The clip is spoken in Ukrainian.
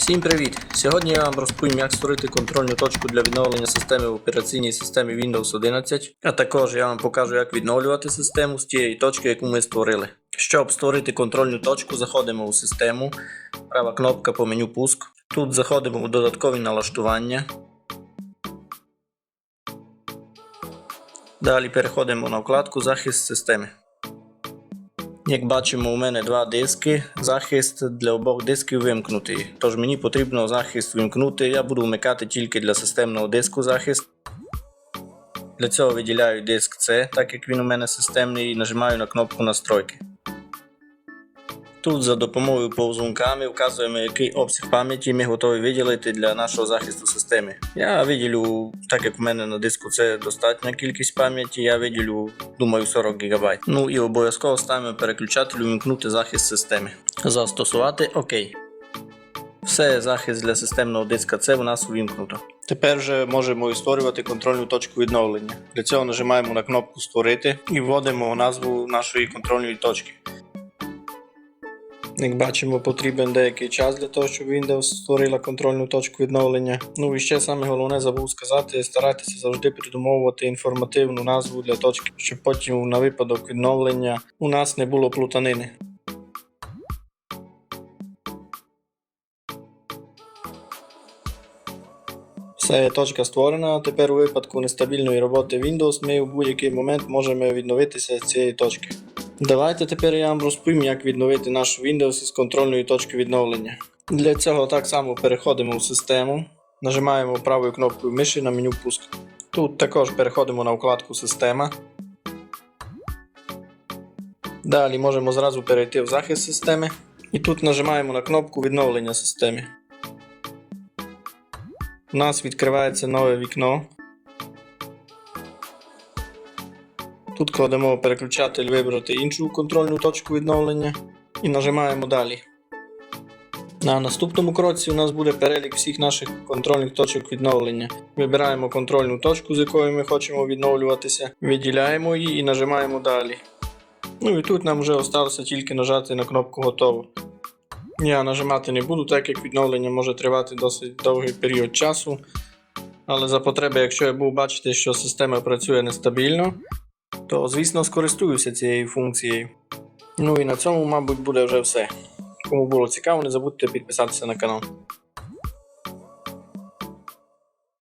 Всім привіт! Сьогодні я вам розповім, як створити контрольну точку для відновлення системи в операційній системі Windows 11, а також я вам покажу, як відновлювати систему з тієї точки, яку ми створили. Щоб створити контрольну точку, заходимо у систему, права кнопка по меню Пуск. Тут заходимо у додаткові налаштування. Далі переходимо на вкладку Захист системи. Як бачимо, у мене два диски. Захист для обох дисків вимкнутий. Тож мені потрібно захист вимкнути. Я буду вмикати тільки для системного диску захист. Для цього виділяю диск C, так як він у мене системний, і нажимаю на кнопку настройки. Тут за допомогою повзунками вказуємо, який обсяг пам'яті ми готові виділити для нашого захисту системи. Я виділю, так як у мене на диску це достатня кількість пам'яті, я виділю, думаю, 40 ГБ. Ну і обов'язково ставимо переключатель вимкнути захист системи. Застосувати ОК. Все, захист для системного диска це у нас увімкнуто. Тепер вже можемо і створювати контрольну точку відновлення. Для цього нажимаємо на кнопку Створити і вводимо назву нашої контрольної точки. Як бачимо, потрібен деякий час для того, щоб Windows створила контрольну точку відновлення. Ну і ще саме головне забув сказати, старайтеся завжди придумовувати інформативну назву для точки, щоб потім на випадок відновлення у нас не було плутанини. Все, точка створена. Тепер у випадку нестабільної роботи Windows ми в будь-який момент можемо відновитися з цієї точки. Давайте тепер я вам розповім, як відновити наш Windows із контрольної точки відновлення. Для цього так само переходимо в систему, нажимаємо правою кнопкою миші на меню Пуск. Тут також переходимо на вкладку Система. Далі можемо зразу перейти в захист системи. І тут нажимаємо на кнопку відновлення системи. У нас відкривається нове вікно. Тут кладемо переключатель вибрати іншу контрольну точку відновлення і нажимаємо далі. На наступному кроці у нас буде перелік всіх наших контрольних точок відновлення. Вибираємо контрольну точку, з якою ми хочемо відновлюватися, виділяємо її і нажимаємо далі. Ну і тут нам вже залишилося тільки нажати на кнопку Готово. Я нажимати не буду, так як відновлення може тривати досить довгий період часу. Але за потреби, якщо я буду бачити, що система працює нестабільно, то звісно скористуюся цією функцією. Ну і на цьому, мабуть, буде вже все. Кому було цікаво, не забудьте підписатися на канал.